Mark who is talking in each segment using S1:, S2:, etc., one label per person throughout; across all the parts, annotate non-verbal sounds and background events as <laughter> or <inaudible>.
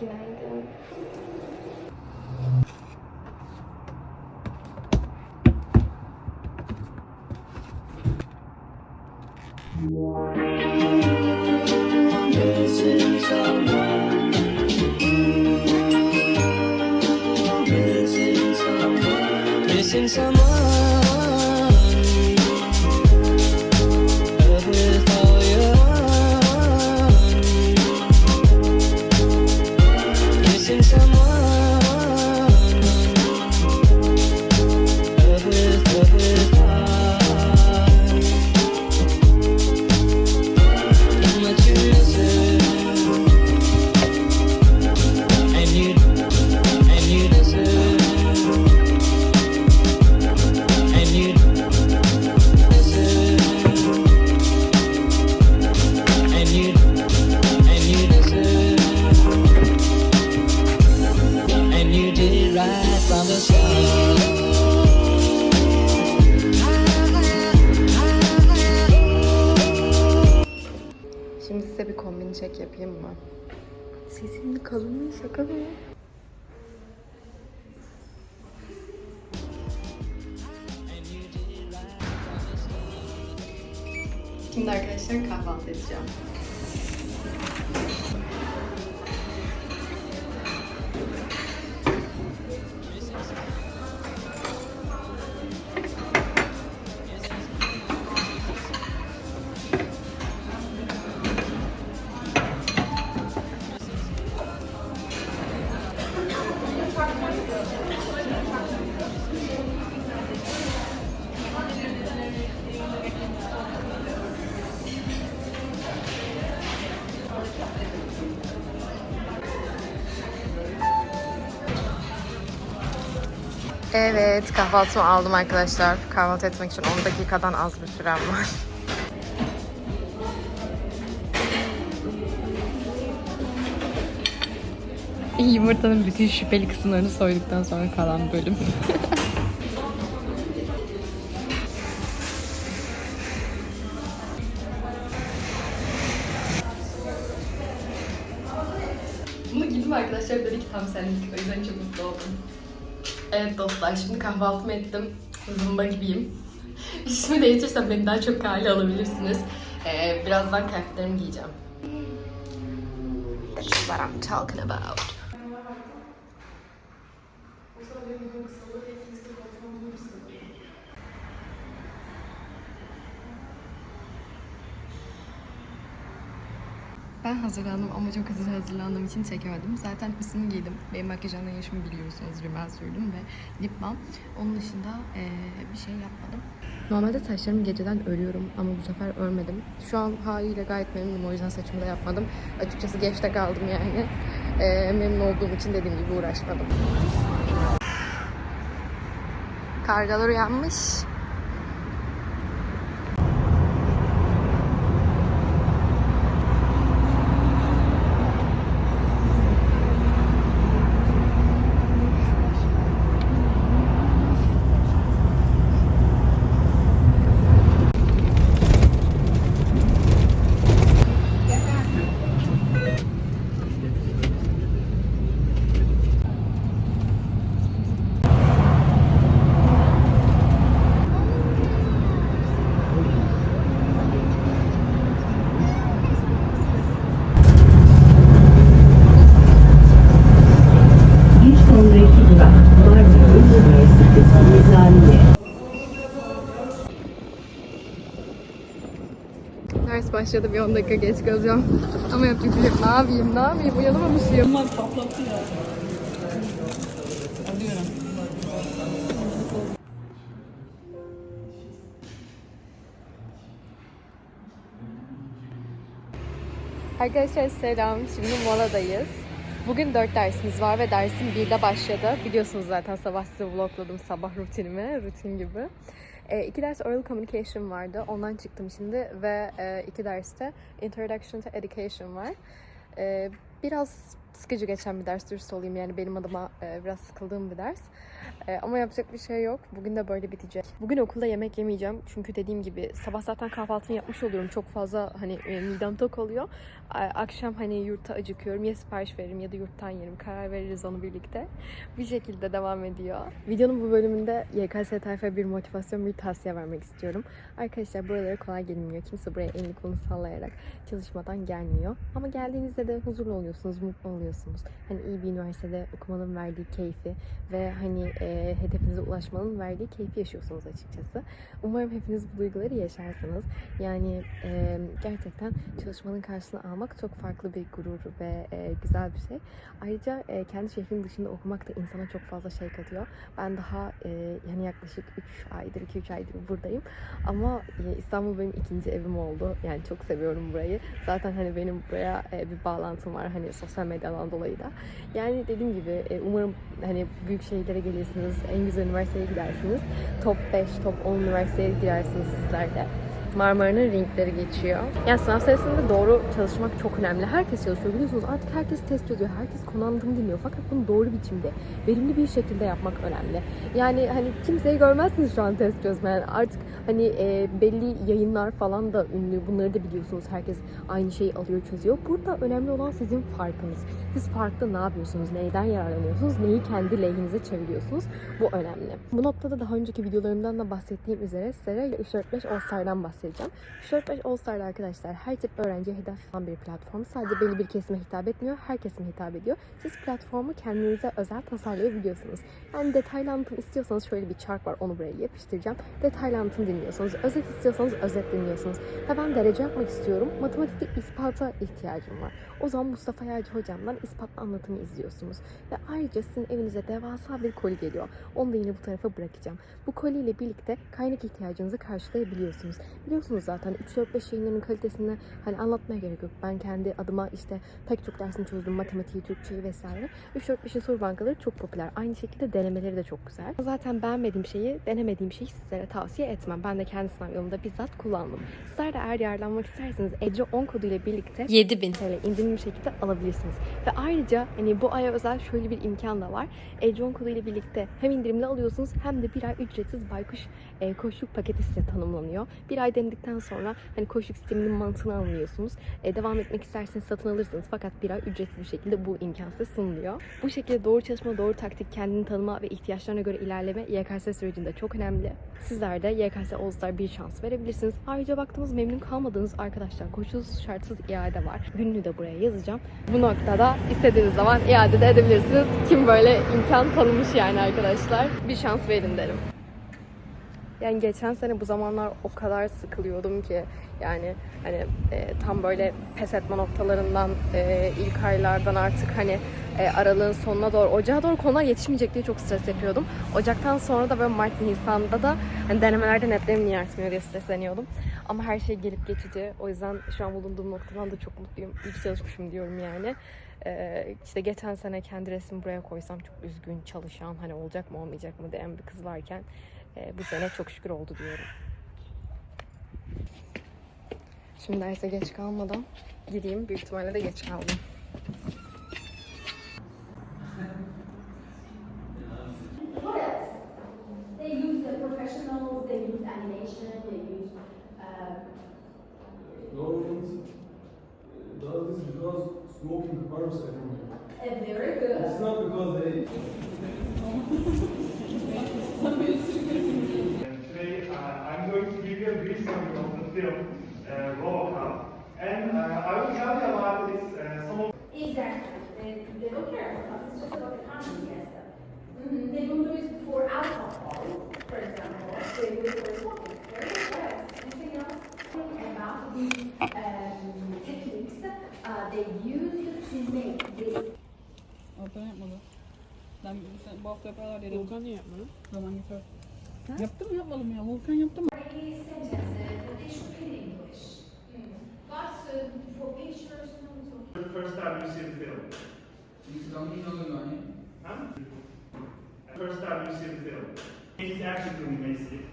S1: Günaydın. Şimdi arkadaşlar kahvaltı edeceğim. Evet kahvaltımı aldım arkadaşlar. Kahvaltı etmek için 10 dakikadan az bir sürem var. <laughs> Yumurtanın bütün şüpheli kısımlarını soyduktan sonra kalan bölüm. Bunu giydim arkadaşlar dedi ki tam senlik. O yüzden çok mutlu oldum. Evet dostlar şimdi kahvaltımı ettim. Zımba gibiyim. <laughs> İsmi değiştirsem beni daha çok hale alabilirsiniz. Ee, birazdan kıyafetlerimi giyeceğim. That's what I'm talking about. Ben hazırlandım ama çok hızlı hazırlandığım için çekemedim. Zaten üstümü giydim. Benim makyaj anlayışımı biliyorsunuz. Rimel sürdüm ve lip balm. Onun dışında eee, bir şey yapmadım. Normalde saçlarımı geceden örüyorum ama bu sefer örmedim. Şu an haliyle gayet memnunum. O yüzden saçımı da yapmadım. Açıkçası geçte kaldım yani. Eee, memnun olduğum için dediğim gibi uğraşmadım. Kargalar uyanmış.
S2: Bir sonraki durak Marmara Üniversitesi Eczaniye.
S1: Ders başladı bir 10 dakika geç kalacağım. Ama yapacak bir şey. Ne yapayım, ne yapayım? Uyanamamışım. Arkadaşlar selam. Şimdi moladayız. Bugün 4 dersimiz var ve dersim 1'de başladı. Biliyorsunuz zaten sabah size vlogladım sabah rutinimi, rutin gibi. E, iki ders Oral Communication vardı. Ondan çıktım şimdi ve e, iki derste Introduction to Education var. E, biraz sıkıcı geçen bir ders dürüst olayım yani benim adıma e, biraz sıkıldığım bir ders. E, ama yapacak bir şey yok. Bugün de böyle bitecek. Bugün okulda yemek yemeyeceğim. Çünkü dediğim gibi sabah zaten kahvaltımı yapmış oluyorum. Çok fazla hani e, midem tok oluyor. A- Akşam hani yurtta acıkıyorum. Ya sipariş veririm ya da yurttan yerim. Karar veririz onu birlikte. Bir şekilde devam ediyor. Videonun bu bölümünde YKS tayfa bir motivasyon, bir tavsiye vermek istiyorum. Arkadaşlar buralara kolay gelinmiyor. Kimse buraya elini kolunu sallayarak çalışmadan gelmiyor. Ama geldiğinizde de huzurlu oluyorsunuz, mutlu oluyorsunuz. Hani iyi bir üniversitede okumanın verdiği keyfi ve hani e, hedefinize ulaşmanın verdiği keyfi yaşıyorsunuz açıkçası. Umarım hepiniz bu duyguları yaşarsınız. Yani e, gerçekten çalışmanın karşılığını almak çok farklı bir gurur ve e, güzel bir şey. Ayrıca e, kendi şehrin dışında okumak da insana çok fazla şey katıyor. Ben daha e, yani yaklaşık 3 aydır, 2-3 aydır buradayım. Ama e, İstanbul benim ikinci evim oldu. Yani çok seviyorum burayı. Zaten hani benim buraya e, bir bağlantım var hani sosyal medyadan dolayı da. Yani dediğim gibi e, umarım hani büyük şehirlere gelirsiniz, en güzel üniversiteye gidersiniz. Top 5, top 10 üniversiteye girersiniz sizler de. Marmara'nın ringleri geçiyor. Yani sınav sırasında doğru çalışmak çok önemli. Herkes çalışıyor biliyorsunuz. Artık herkes test çözüyor. Herkes konu anlatımı dinliyor. Fakat bunu doğru biçimde, verimli bir şekilde yapmak önemli. Yani hani kimseyi görmezsiniz şu an test çözmeyen. Artık hani e, belli yayınlar falan da ünlü. Bunları da biliyorsunuz. Herkes aynı şeyi alıyor, çözüyor. Burada önemli olan sizin farkınız. Siz farklı ne yapıyorsunuz? Neyden yararlanıyorsunuz? Neyi kendi lehinize çeviriyorsunuz? Bu önemli. Bu noktada daha önceki videolarımdan da bahsettiğim üzere sizlere 345 All Star'dan bahsedeceğim. 345 All Star'da arkadaşlar her tip öğrenciye hedef olan bir platform. Sadece belli bir kesime hitap etmiyor, her kesime hitap ediyor. Siz platformu kendinize özel tasarlayabiliyorsunuz. Yani detaylı anlatım istiyorsanız şöyle bir çark var, onu buraya yapıştıracağım. Detaylı anlatım dinliyorsunuz. Özet istiyorsanız özet dinliyorsunuz. Ve ben derece yapmak istiyorum. Matematikte ispata ihtiyacım var. O zaman Mustafa Yağcı hocamdan ispatlı anlatımı izliyorsunuz. Ve ayrıca sizin evinize devasa bir koli geliyor. Onu da yine bu tarafa bırakacağım. Bu koliyle birlikte kaynak ihtiyacınızı karşılayabiliyorsunuz. Biliyorsunuz zaten 3-4-5 yayınlarının kalitesini hani anlatmaya gerek yok. Ben kendi adıma işte pek çok dersini çözdüm. Matematiği, Türkçeyi vesaire. 3-4-5'in soru bankaları çok popüler. Aynı şekilde denemeleri de çok güzel. Zaten beğenmediğim şeyi, denemediğim şeyi sizlere tavsiye etmem. Ben de kendi sınav yolunda bizzat kullandım. Sizler de eğer yararlanmak isterseniz Ece 10 kodu ile birlikte 7000 TL indirimli şekilde alabilirsiniz. Ve ayrıca hani bu aya özel şöyle bir imkan da var. 10 kodu ile birlikte hem indirimli alıyorsunuz hem de bir ay ücretsiz baykuş e, koşuluk paketi size tanımlanıyor. Bir ay denedikten sonra hani koşuluk sisteminin mantığını anlıyorsunuz. E, devam etmek isterseniz satın alırsınız fakat bir ay ücretsiz bir şekilde bu imkan size sunuluyor. Bu şekilde doğru çalışma, doğru taktik, kendini tanıma ve ihtiyaçlarına göre ilerleme YKS sürecinde çok önemli. Sizler de YKS All bir şans verebilirsiniz. Ayrıca baktığınız memnun kalmadığınız arkadaşlar koşulsuz şartsız iade var. Gününü de buraya yazacağım. Bu noktada istediğiniz zaman iade de edebilirsiniz. Kim böyle imkan tanımış yani arkadaşlar. Bir şans verin derim. Yani geçen sene bu zamanlar o kadar sıkılıyordum ki yani hani e, tam böyle pes etme noktalarından e, ilk aylardan artık hani e, aralığın sonuna doğru ocağa doğru konular yetişmeyecek diye çok stres yapıyordum. Ocaktan sonra da böyle Mart Nisan'da da hani denemelerde netlerim niye artmıyor diye stresleniyordum. Ama her şey gelip geçici. O yüzden şu an bulunduğum noktadan da çok mutluyum. İyi ki çalışmışım diyorum yani. Ee, işte geçen sene kendi resmimi buraya koysam çok üzgün, çalışan, hani olacak mı olmayacak mı diyen bir kız varken e, bu sene çok şükür oldu diyorum. Şimdi derse geç kalmadan gideyim. Büyük ihtimalle de geç kaldım.
S3: Smoking harms everyone.
S4: uh, very good.
S3: It's not because they. <laughs>
S5: Volkan niye yapmadı? Zaman geçer. Yaptım mı yapmadım mı ya? Volkan yaptım.
S4: Okay.
S6: the first time you see the film. Huh? First time you see the film. It's action film basically.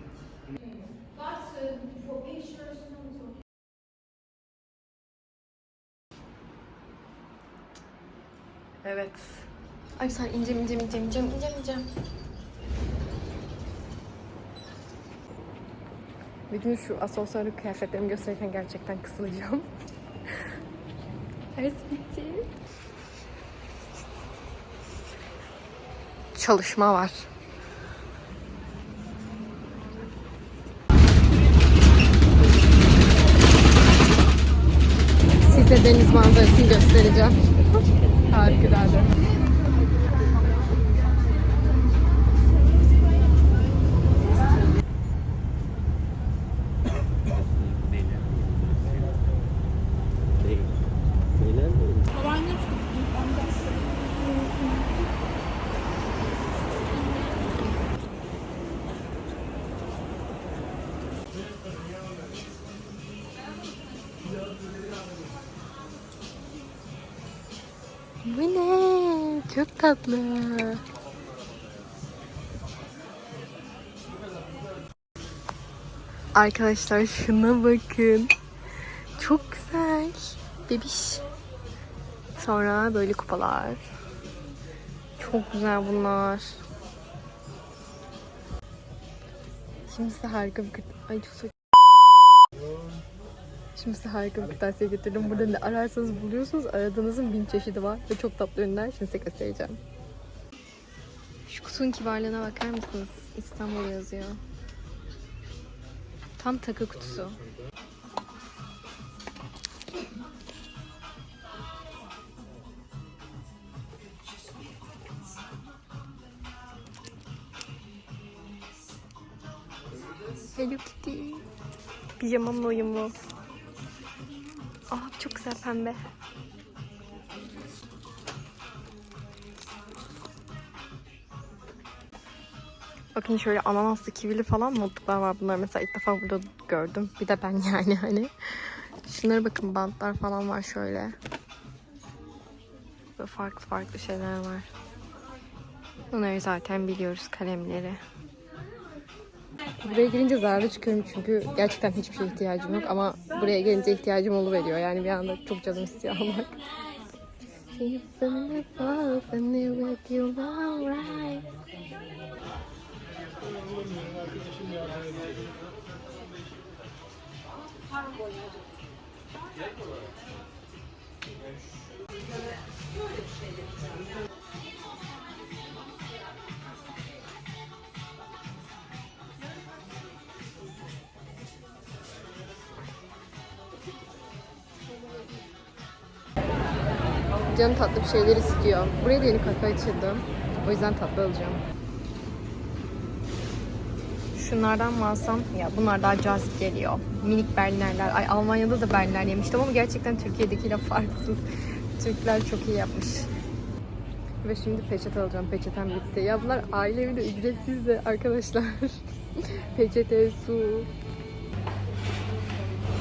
S1: Evet. Ay sen incem incem incem incem incem incem. Bir gün şu asansörlü kıyafetlerimi gösterirken gerçekten kısılacağım. Ders bitti. Çalışma var. Size deniz manzarasını göstereceğim. Harikulade. Bu ne? Çok tatlı. Arkadaşlar şuna bakın. Çok güzel. Bebiş. Sonra böyle kupalar. Çok güzel bunlar. Şimdi size harika bir. Ay çok. Şimdi harika bir kırtasiye getirdim. Burada ne ararsanız buluyorsunuz. Aradığınızın bin çeşidi var ve çok tatlı ürünler. Şimdi size göstereceğim. Şu kutunun kibarlığına bakar mısınız? İstanbul yazıyor. Tam takı kutusu. Hello Kitty. Pijamamla uyumlu. Aa çok güzel pembe. Bakın şöyle ananaslı kivili falan modluklar var. Bunlar mesela ilk defa burada gördüm. Bir de ben <laughs> yani hani. Şunlara bakın bantlar falan var şöyle. Böyle farklı farklı şeyler var. Bunları zaten biliyoruz kalemleri. Buraya gelince zararlı çıkıyorum çünkü gerçekten hiçbir şeye ihtiyacım yok ama buraya gelince ihtiyacım oluveriyor. Yani bir anda çok canım istiyor almak. Canım tatlı bir şeyler istiyor. Buraya da yeni kafe açıldı. O yüzden tatlı alacağım. Şunlardan mı alsam? Ya bunlar daha cazip geliyor. Minik berlinerler. Ay Almanya'da da berliner yemiştim ama gerçekten Türkiye'dekiyle farksız. Türkler çok iyi yapmış. Ve şimdi peçete alacağım. Peçetem bitti. Ya bunlar aile evi de ücretsiz de arkadaşlar. <laughs> Peçete, su.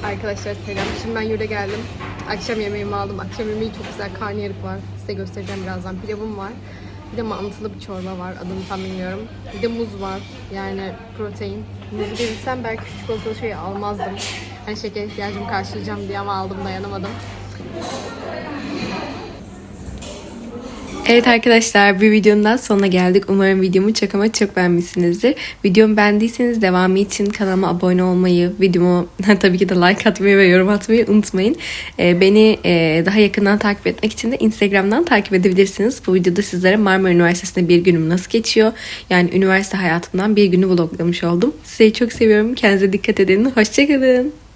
S1: Arkadaşlar selam. Şimdi ben yurda geldim. Akşam yemeğimi aldım. Akşam yemeği çok güzel. Karnıyarık var. Size göstereceğim birazdan. Pilavım var. Bir de mantılı bir çorba var. Adını tam bilmiyorum. Bir de muz var. Yani protein. Muzu bilsem belki çikolatalı şeyi almazdım. Hani şeker ihtiyacımı karşılayacağım diye ama aldım dayanamadım. Evet arkadaşlar bir videonun daha sonuna geldik. Umarım videomu çok ama çok beğenmişsinizdir. Videomu beğendiyseniz devamı için kanalıma abone olmayı, videomu <laughs> tabii ki de like atmayı ve yorum atmayı unutmayın. Ee, beni e, daha yakından takip etmek için de Instagram'dan takip edebilirsiniz. Bu videoda sizlere Marmara Üniversitesi'nde bir günüm nasıl geçiyor? Yani üniversite hayatımdan bir günü vloglamış oldum. Sizi çok seviyorum. Kendinize dikkat edin. Hoşçakalın.